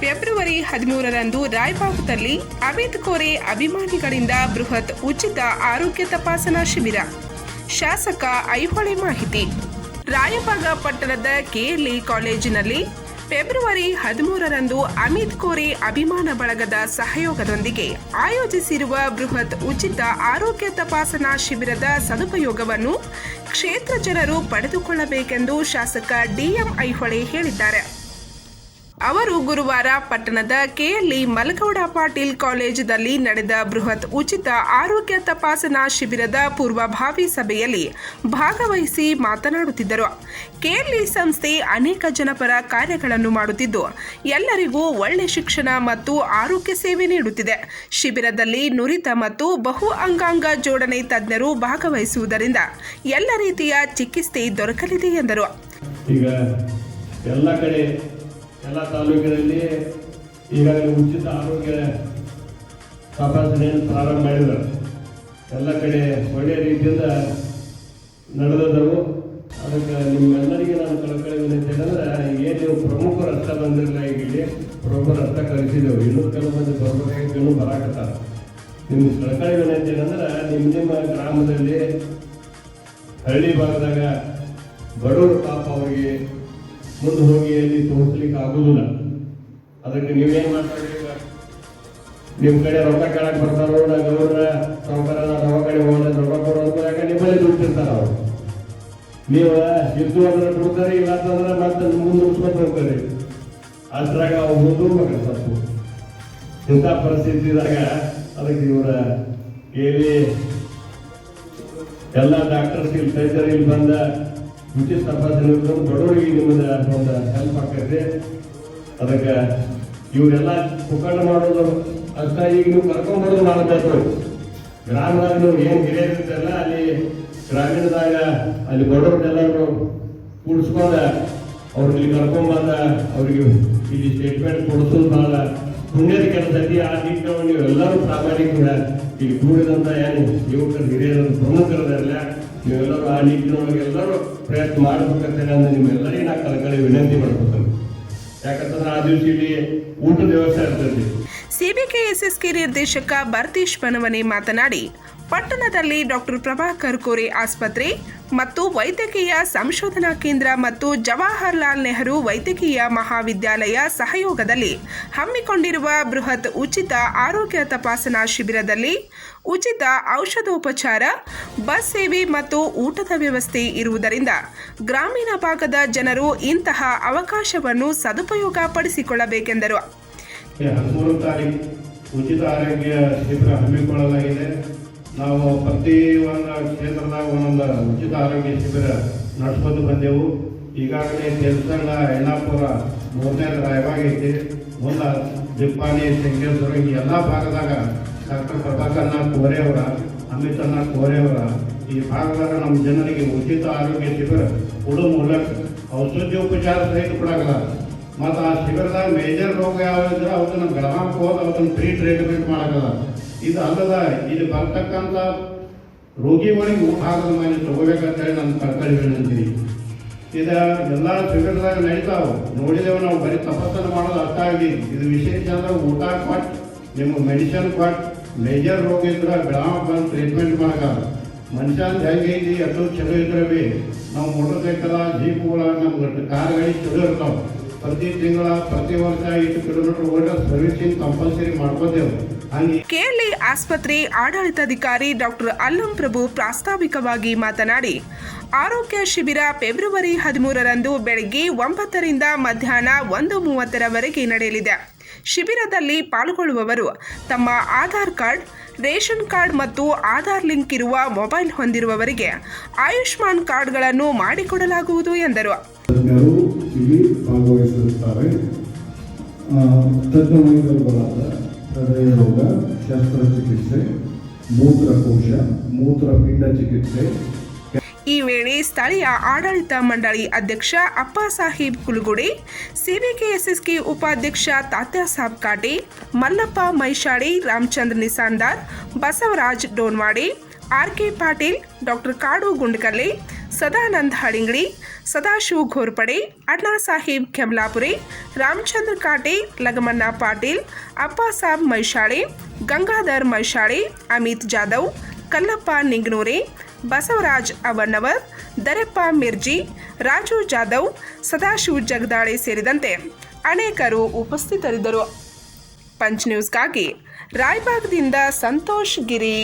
February ಹದಿಮೂರರಂದು ರಾಯಬಾಗದಲ್ಲಿ Amit ಕೋರೆ ಅಭಿಮಾನಿಗಳಿಂದ ಬೃಹತ್ ಉಚಿತ ಆರೋಗ್ಯ ತಪಾಸಣಾ ಶಿಬಿರ. ಶಾಸಕ ಐಹೊಳೆ ಮಾಹಿತಿ. ರಾಯಬಾಗ ಪಟ್ಟಣದ ಕೆಎಲ್ಇ ಕಾಲೇಜಿನಲ್ಲಿ ಫೆಬ್ರವರಿ ಹದಿಮೂರರಂದು ಅಮಿತ್ ಕೋರೆ ಅಭಿಮಾನ ಬಳಗದ ಸಹಯೋಗದೊಂದಿಗೆ ಆಯೋಜಿಸಿರುವ ಬೃಹತ್ ಉಚಿತ ಆರೋಗ್ಯ ತಪಾಸಣಾ ಶಿಬಿರದ ಸದುಪಯೋಗವನ್ನು ಕ್ಷೇತ್ರ ಜನರು ಪಡೆದುಕೊಳ್ಳಬೇಕೆಂದು ಶಾಸಕ ಡಿಎಂ ಐಹೊಳೆ ಹೇಳಿದ್ದಾರೆ. ಅವರು ಗುರುವಾರ ಪಟ್ಟಣದ ಕೆಎಲ್ಇ ಮಲಗೌಡ ಪಾಟೀಲ್ ಕಾಲೇಜಿನಲ್ಲಿ ನಡೆದ ಬೃಹತ್ ಉಚಿತ ಆರೋಗ್ಯ ತಪಾಸಣಾ ಶಿಬಿರದ ಪೂರ್ವಭಾವಿ ಸಭೆಯಲ್ಲಿ ಭಾಗವಹಿಸಿ ಮಾತನಾಡುತ್ತಿದ್ದರು. ಕೆಎಲ್ಇ ಸಂಸ್ಥೆ ಅನೇಕ ಜನಪರ ಕಾರ್ಯಗಳನ್ನು ಮಾಡುತ್ತಿದ್ದು, ಎಲ್ಲರಿಗೂ ಒಳ್ಳೆ ಶಿಕ್ಷಣ ಮತ್ತು ಆರೋಗ್ಯ ಸೇವೆ ನೀಡುತ್ತಿದೆ. ಶಿಬಿರದಲ್ಲಿ ನುರಿತ ಮತ್ತು ಬಹು ಅಂಗಾಂಗ ಜೋಡಣೆ ತಜ್ಞರು ಭಾಗವಹಿಸುವುದರಿಂದ ಎಲ್ಲ ರೀತಿಯ ಚಿಕಿತ್ಸೆ ದೊರಕಲಿದೆ ಎಂದರು. ಎಲ್ಲ ತಾಲೂಕಿನಲ್ಲಿ ಈಗಾಗಲೇ ಉಚಿತ ಆರೋಗ್ಯ ತಪಾಸಣೆಯನ್ನು ಪ್ರಾರಂಭ ಮಾಡಿದ್ದಾರೆ. ಎಲ್ಲ ಕಡೆ ಒಳ್ಳೆಯ ರೀತಿಯಿಂದ ನಡೆದವು ಅದಕ್ಕೆ ನಿಮ್ಮೆಲ್ಲರಿಗೆ ನಾನು ಕಳ್ಕೊಳ್ಳಿ ಏನಂದ್ರೆ, ಏನು ಪ್ರಮುಖ ರಕ್ತ ಬಂದಿರಲಿಲ್ಲ ಇಲ್ಲಿ ಪ್ರಮುಖ ರಕ್ತ ಕಳಿಸಿದೆವು ಇನ್ನೂ ಕೆಲವು ಮಂದಿ ಬರಬೇಕು ಬರಾಕತ್ತಾರ. ನಿಮ್ಮ ಕಳಕಳಿ ವಿನಂತಿ ಏನಂದ್ರೆ, ನಿಮ್ಮ ನಿಮ್ಮ ಗ್ರಾಮದಲ್ಲಿ ಹಳ್ಳಿ ಭಾಗದಾಗ ಬಡವರು ಪಾಪ ಅವರಿಗೆ ಮುಂದೆ ಹೋಗಿ ಅಲ್ಲಿ ತೋರಿಸ್ಲಿಕ್ಕೆ ಆಗುದಿಲ್ಲ. ಅದಕ್ಕೆ ನೀವೇನ್ ಮಾಡ್ತಾರೆ ನಿಮ್ಮ ನಿಮ್ ಕಡೆ ರೊಕ್ಕ ಕೇಳಕ್ ಬರ್ತಾರೋ ನಾ ಗೌರ್ನ ಸಾವುಕಾರ ನಮ್ಮ ಕಡೆ ಹೋಗೋಣ ರೊಕ್ಕ ಕೊಡೋ ಯಾಕ ನಿಮ್ಮಲ್ಲಿ ದುಡ್ಡಿರ್ತಾರ? ಅವ್ರು ನೀವು ಇದ್ದು ಅಂದ್ರೆ ಕೊಡ್ತಾರೆ ಇಲ್ಲ ಅಂತಂದ್ರೆ ಮತ್ತೆ ಮುಂದೆ ಉಳಿಸ್ಕೊಂಡು ಹೋಗ್ತಾರೆ. ಅದ್ರಾಗ ಅವ್ರು ಮುಂದೂಡ್ಬೇಕು ಸ್ವಲ್ಪ ಇಂಥ ಪರಿಸ್ಥಿತಿ ಇದ್ದಾಗ ಅದಕ್ಕೆ ಇವರ ಕೇಳಿ ಎಲ್ಲ ಡಾಕ್ಟರ್ಸ್ ಇಲ್ಲಿ ಟೈಚರ್ ಇಲ್ಲಿ ಬಂದ ಉಚಿತ ಸಂಪಾದನೆ ದೊಡ್ಡವರಿಗೆ ಬಡವರಿಗೆ ನಿಮ್ಮದ ಒಂದು ಹೆಲ್ಪ್ ಆಗ್ತೈತೆ ಅದಕ್ಕೆ ಇವರೆಲ್ಲ ಪುಕ್ಕಟ ಮಾಡೋದು ಅಂತ ಈಗ ನೀವು ಕರ್ಕೊಂಡ್ಬರೋದು ಮಾಡಬೇಕು ಗ್ರಾಮದಾಗ ನೀವು ಏನು ಗಿರಿಯಲ್ಲ ಅಲ್ಲಿ ಗ್ರಾಮೀಣದಾಗ ಅಲ್ಲಿ ಬಡವ್ರನ್ನೆಲ್ಲರೂ ಕೂಡಿಸ್ಕೊಂಡ ಅವ್ರಿಗೆ ಕರ್ಕೊಂಬಂದ ಅವ್ರಿಗೆ ಇಲ್ಲಿ ಸ್ಟೇಟ್ಮೆಂಟ್ ಕೊಡಿಸೋದು ಬಹಳ ಪುಣ್ಯದ ಕೆಲಸ ಐತಿ ಆ ನಿಟ್ಟಿನಲ್ಲಿ ನೀವು ಎಲ್ಲರೂ ಪ್ರಾಮಾಣಿಕ ಇಲ್ಲಿ ಕೂಡಿದಂತ ಏನು ಯುವಕರು, ಹಿರಿಯರು ಪ್ರಮುಖರದಲ್ಲ ನೀವೆಲ್ಲರೂ ಆ ನಿಟ್ಟಿನೊಳಗೆ ಎಲ್ಲರೂ ಪ್ರಯತ್ನ ಮಾಡಬೇಕಂತೇಳಿ ನಾನು ನಿಮ್ಮೆಲ್ಲರಿಗೂ ನಾ ಕಳಕಳಿ ವಿನಂತಿ ಮಾಡ್ಬೇಕು ಯಾಕಂತಂದ್ರೆ ಆ ದಿವಸ ಇಲ್ಲಿ ಊಟದ ವ್ಯವಸ್ಥೆ ಇರ್ತೈತಿ ಸಿಬಿಕೆಎಸ್ಎಸ್ಕೆ ನಿರ್ದೇಶಕ ಭರತೀಶ್ ಬನವನೆ ಮಾತನಾಡಿ ಪಟ್ಟಣದಲ್ಲಿ ಡಾಕ್ಟರ್ ಪ್ರಭಾಕರ್ ಕೋರೆ ಆಸ್ಪತ್ರೆ ಮತ್ತು ವೈದ್ಯಕೀಯ ಸಂಶೋಧನಾ ಕೇಂದ್ರ ಮತ್ತು ಜವಾಹರ್ಲಾಲ್ ನೆಹರು ವೈದ್ಯಕೀಯ ಮಹಾವಿದ್ಯಾಲಯ ಸಹಯೋಗದಲ್ಲಿ ಹಮ್ಮಿಕೊಂಡಿರುವ ಬೃಹತ್ ಉಚಿತ ಆರೋಗ್ಯ ತಪಾಸಣಾ ಶಿಬಿರದಲ್ಲಿ ಉಚಿತ ಔಷಧೋಪಚಾರ, ಬಸ್ ಸೇವೆ ಮತ್ತು ಊಟದ ವ್ಯವಸ್ಥೆ ಇರುವುದರಿಂದ ಗ್ರಾಮೀಣ ಭಾಗದ ಜನರು ಇಂತಹ ಅವಕಾಶವನ್ನು ಸದುಪಯೋಗ ಪಡಿಸಿಕೊಳ್ಳಬೇಕೆಂದರು. ಉಚಿತ ಆರೋಗ್ಯ ಶಿಬಿರ ಹಮ್ಮಿಕೊಳ್ಳಲಾಗಿದೆ. ನಾವು ಪ್ರತಿ ಒಂದು ಕ್ಷೇತ್ರದಾಗ ಒಂದೊಂದು ಉಚಿತ ಆರೋಗ್ಯ ಶಿಬಿರ ನಡೆಸ್ಕೊಂಡು ಬಂದೆವು. ಈಗಾಗಲೇ ತೆಲಸಂಗ ಎಣ್ಣಾಪುರ ಮೂರನೇ ರಾಯವಾಗಿ ಐತಿ ಮುಂದೆ ದಿಪ್ಪಾನಿ ಶೃಂಗೇಶ್ವರ ಈ ಎಲ್ಲ ಭಾಗದಾಗ ಡಾಕ್ಟರ್ ಪ್ರಭಾಕರ್ನ ಕೋರೆಯವರ ಅಮಿತಣ್ಣ ಕೋರೆಯವರ ಈ ಭಾಗದಾಗ ನಮ್ಮ ಜನರಿಗೆ ಉಚಿತ ಆರೋಗ್ಯ ಶಿಬಿರ ಕೊಡೋ ಮೂಲಕ ಔಷಧೋಪಚಾರ ಸಹಿತ ಕೊಡಾಗಲ್ಲ ಮತ್ತು ಆ ಶಿಬಿರದಾಗ ಮೇಜರ್ ರೋಗ ಯಾವ ಇದ್ರೆ ಅವನ್ನ ಬೆಳಗಾವಿ ಹೋದ ಅವನ್ನ ಫ್ರೀ ಟ್ರೀಟ್ಮೆಂಟ್ ಮಾಡಕಲ್ಲ ಇದು ಅಲ್ಲದ ಇಲ್ಲಿ ಬರ್ತಕ್ಕಂಥ ರೋಗಿಗಳಿಗೆ ಮನೆ ಮೇಲೆ ತಗೋಬೇಕಂತೇಳಿ ನನ್ನ ಕರ್ತವ್ಯ ಹೇಳಿದ್ದೀನಿ ಇದು ಎಲ್ಲ ಶಿಬಿರದಾಗ ನಡೀತಾವ. ನೋಡಿದೆವು ನಾವು, ಬರೀ ತಪಾಸಣೆ ಮಾಡೋದು ಅರ್ಥ ಆಗಿ ಇದು ವಿಶೇಷ ಅಂದ್ರೆ ಊಟ ಕೊಟ್ಟು ನಿಮ್ಗೆ ಮೆಡಿಸಿನ್ ಕೊಟ್ಟು ಮೇಜರ್ ರೋಗ ಇದ್ರೆ ಬೆಳಾಮ ಬಂದು ಟ್ರೀಟ್ಮೆಂಟ್ ಮಾಡಕ. ಮನುಷ್ಯನ ಐತಿ ಎಷ್ಟು ಚಲೋ ಇದ್ರೆ ಬಿ. ನಾವು ಮೋಟರ್ ಸೈಕಲ ಜೀಪ್ಗಳ ನಮ್ಗೆ ಕಾರ್ ಗಾಡಿ ಚಲೋ ಇರ್ತಾವ. ಪ್ರತಿ ತಿಂಗಳ, ಪ್ರತಿ ವರ್ಷ ಕಿಲೋಮೀಟರ್ ಸರ್ವಿಸಿಂಗ್ ಕಂಪಲ್ಸರಿ ಮಾಡ್ಕೋತೇವೆ. ಕೆಎಲ್ಇ ಆಸ್ಪತ್ರೆ ಆಡಳಿತಾಧಿಕಾರಿ ಡಾಕ್ಟರ್ ಅಲ್ಲಂ ಪ್ರಭು ಪ್ರಾಸ್ತಾವಿಕವಾಗಿ ಮಾತನಾಡಿ, ಆರೋಗ್ಯ ಶಿಬಿರ ಫೆಬ್ರವರಿ ಹದಿಮೂರರಂದು ಬೆಳಗ್ಗೆ ಒಂಬತ್ತರಿಂದ ಮಧ್ಯಾಹ್ನ ಒಂದು ಮೂವತ್ತರವರೆಗೆ ನಡೆಯಲಿದೆ. ಶಿಬಿರದಲ್ಲಿ ಪಾಲ್ಗೊಳ್ಳುವವರು ತಮ್ಮ ಆಧಾರ್ ಕಾರ್ಡ್, ರೇಷನ್ ಕಾರ್ಡ್ ಮತ್ತು ಆಧಾರ್ ಲಿಂಕ್ ಇರುವ ಮೊಬೈಲ್ ಹೊಂದಿರುವವರಿಗೆ ಆಯುಷ್ಮಾನ್ ಕಾರ್ಡ್ಗಳನ್ನು ಮಾಡಿಕೊಡಲಾಗುವುದು ಎಂದರು. ಇಲ್ಲಿ ಭಾಗವಹಿಸಿರುತ್ತಾರೆ. ಆ, ತಜ್ಞ ವೈದ್ಯರುಗಳಾದ ಹೃದಯ ರೋಗ ಶಸ್ತ್ರಚಿಕಿತ್ಸೆ ಮೂತ್ರಕೋಶ ಮೂತ್ರಪಿಂಡ ಚಿಕಿತ್ಸೆ. ಈ ವೇಳೆ ಸ್ಥಳೀಯ ಆಡಳಿತ ಮಂಡಳಿ ಅಧ್ಯಕ್ಷ ಅಪ್ಪ ಸಾಹೇಬ್ ಕುಲುಗುಡೆ ಸಿಬಿಕೆಎಸ್ಎಸ್ಕೆ ಉಪಾಧ್ಯಕ್ಷ Tatya Sab Kate Mallappa Maishadi Ramachandra Nisandar Basavaraj Donwade R K Patil doctor Kadu Gundkalle Sadanand ಹಳಿಂಗಡಿ Sadashiva Ghorpade, Anna Saheb ಕೆಮ್ಲಾಪುರಿ, Ramachandra Kaate, ಲಗಮಣ್ಣ Patil Appasab ಮೈಶಾಳೆ, Gangadhar ಮೈಶಾಳೆ, Amit Jadhav, Kallappa ನಿಂಗ್ನೂರೆ, Basavaraj ಅವಣ್ಣವರ್, Dareppa Mirji, Raju Jadhav, Sadashiv Jagdale ಸೇರಿದಂತೆ ಅನೇಕರು ಉಪಸ್ಥಿತರಿದ್ದರು. ಪಂಚ್ ನ್ಯೂಸ್ಗಾಗಿ ರಾಯಬಾಗ್ದಿಂದ ಸಂತೋಷ್ ಗಿರಿ.